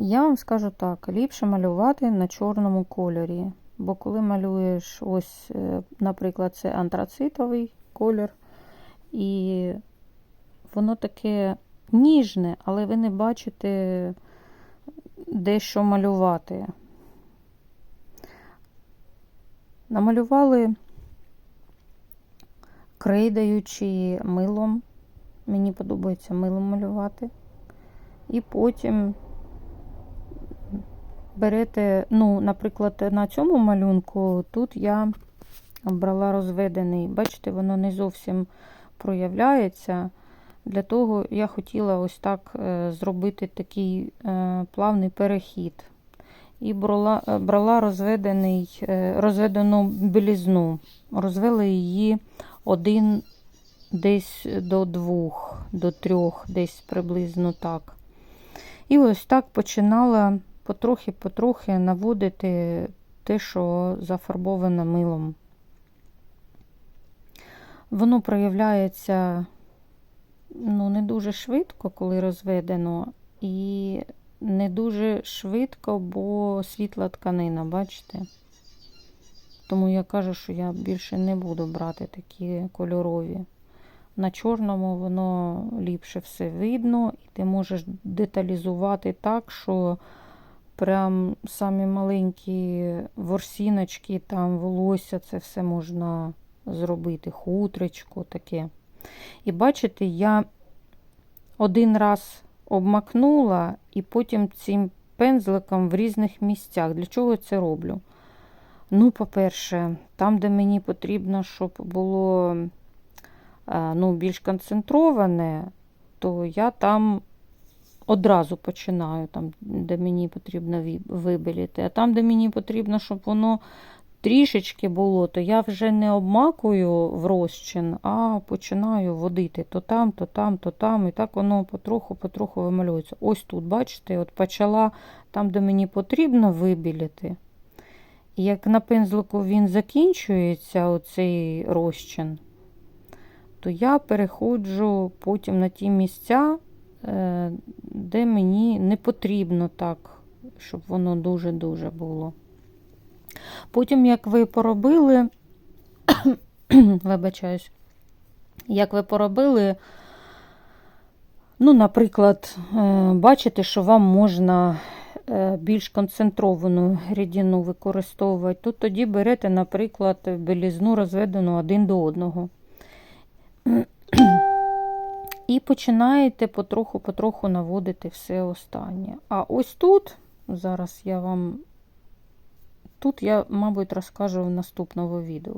Я вам скажу так: ліпше малювати на чорному кольорі. Бо коли малюєш, ось, е, наприклад, це антрацитовий колір, і воно таке ніжне, але ви не бачите, де що малювати. Намалювали крейдою чи милом. Мені подобається милом малювати. І потім берете, ну, наприклад, на цьому малюнку тут я брала розведений. Бачите, воно не зовсім проявляється. Для того я хотіла ось так е, зробити такий е, плавний перехід. І брала, е, брала розведений, розведену білізну. Розвела її один десь до двох, до трьох, десь приблизно так. І ось так починала потрохи-потрохи наводити те, що зафарбоване милом. Воно проявляється ну, не дуже швидко, коли розведено, і не дуже швидко, бо світла тканина, бачите? Тому я кажу, що я більше не буду брати такі кольорові. На чорному воно ліпше все видно, і ти можеш деталізувати так, що прям самі маленькі ворсіночки, там волосся, це все можна зробити, хутречко таке. І бачите, я один раз обмакнула і потім цим пензликом в різних місцях. Для чого я це роблю? Ну, по-перше, там, де мені потрібно, щоб було е, ну, більш концентроване, то я там одразу починаю, там, де мені потрібно вибілити. А там, де мені потрібно, щоб воно трішечки було, то я вже не обмакую в розчин, а починаю водити то там, то там, то там. І так воно потроху-потроху вималюється. Ось тут, бачите, от почала там, де мені потрібно вибілити. І як на пензлику він закінчується, оцей розчин, то я переходжу потім на ті місця, де мені не потрібно так, щоб воно дуже-дуже було. Потім, як ви поробили, вибачаюсь, як ви поробили, ну, наприклад, е, бачите, що вам можна е, більш концентровану рідину використовувати, то тоді берете, наприклад, білізну розведену один до одного. І починаєте потроху-потроху наводити все останнє. А ось тут, зараз я вам Тут я, мабуть, розкажу в наступному відео.